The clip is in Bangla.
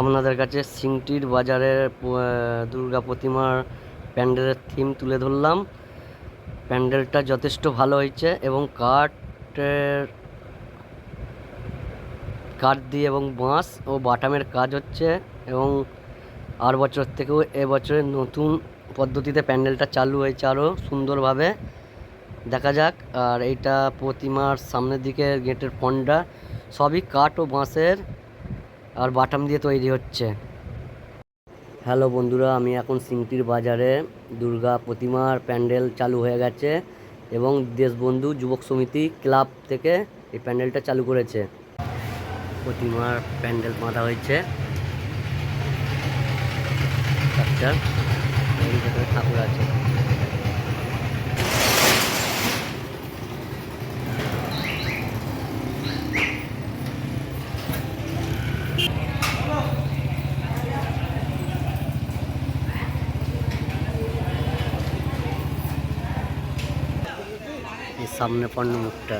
আপনাদের কাছে সিংটির বাজারের দুর্গা প্রতিমার প্যান্ডেলের থিম তুলে ধরলাম। প্যান্ডেলটা যথেষ্ট ভালো হয়েছে এবং কাঠের, কাঠ দিয়ে এবং বাঁশ ও বাটামের কাজ হচ্ছে এবং আর বছর থেকেও এবছরে নতুন পদ্ধতিতে প্যান্ডেলটা চালু হয়েছে আরও সুন্দরভাবে। দেখা যাক, আর এইটা প্রতিমার সামনের দিকে গেটের পন্ডা সবই কাঠ ও বাঁশের। আর বাটাম দিয়ে তৈরি হচ্ছে। হ্যালো বন্ধুরা, আমি এখন সিংটির বাজারে দুর্গা প্রতিমার প্যান্ডেল চালু হয়ে গেছে এবং দেশবন্ধু যুবক সমিতি ক্লাব থেকে এই প্যান্ডেলটা চালু করেছে। প্রতিমার প্যান্ডেল বাঁধা হয়েছে। একটা ঠাকুর আছে। সামনে পণ্য মুখটা।